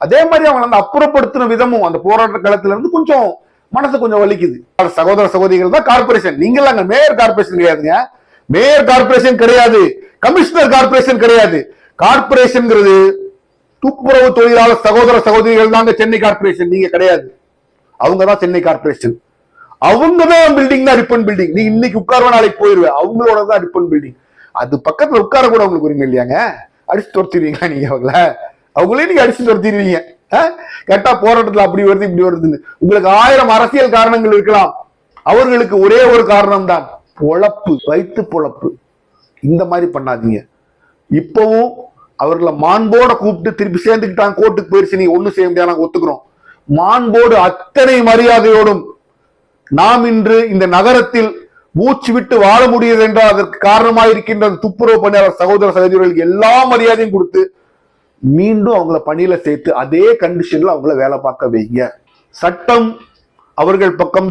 அதே மாதிரி அவங்க அந்த அப்புறப்படுத்தின விதமும் அந்த போராட்ட களத்துல இருந்து கொஞ்சம் மனசு கொஞ்சம் வலிக்குது. சகோதர சகோதரிகள் தான் கார்பரேஷன் நீங்களும் அங்க மேயர் கார்பரேஷன் கிடையாதுங்க. மேயர் கார்பரேஷன் கிடையாது. கமிஷனர் கார்பரேஷன் கிடையாது. கார்பரேஷன்ங்கிறது துப்புரவு தொழிலாளர் சகோதர சகோதரிகள் தாங்க சென்னை கார்பரேஷன் நீங்க கிடையாது. அவங்க தான் சென்னை கார்பரேஷன் அவங்க தான் பில்டிங் தான் ரிப்பன் பில்டிங் நீ இன்னைக்கு உட்கார்வ நாளைக்கு போயிருவேன் அவங்களோட தான் ரிப்பன் பில்டிங் அது பக்கத்துல உட்கார கூட உங்களுக்கு உரிமை இல்லையாங்க? அடிச்சு துரத்திடுவீங்களா நீங்க அவங்கள? அவங்களே நீங்க அடிச்சு நிறுத்திடுவீங்க ஆ? கேட்டா போராட்டத்துல அப்படி வருது இப்படி வருதுன்னு. உங்களுக்கு ஆயிரம் அரசியல் காரணங்கள் இருக்கலாம். அவர்களுக்கு ஒரே ஒரு காரணம் தான் பொழப்பு வைத்து பொழப்பு. இந்த மாதிரி பண்ணாதீங்க. இப்பவும் அவர்களை மாண்போட கூப்பிட்டு திருப்பி சேர்ந்துக்கிட்டாங்க கோர்ட்டுக்கு போயிருச்சு நீ ஒண்ணு செய்ய முடியாது நாங்க ஒத்துக்கிறோம். மாண்போடு அத்தனை மரியாதையோடும் நாம் இன்று இந்த நகரத்தில் மூச்சு விட்டு வாழ முடியுது என்றால் அதற்கு காரணமாக இருக்கின்ற துப்புரவு பணியாளர் சகோதர சகோதரிகளுக்கு எல்லா மரியாதையும் கொடுத்து மீண்டும் அவங்கள பணியில சேர்த்து அதே கண்டிஷன்ல அவங்கள வேலை பார்க்க வைங்க. சட்டம் அவர்கள் பக்கம்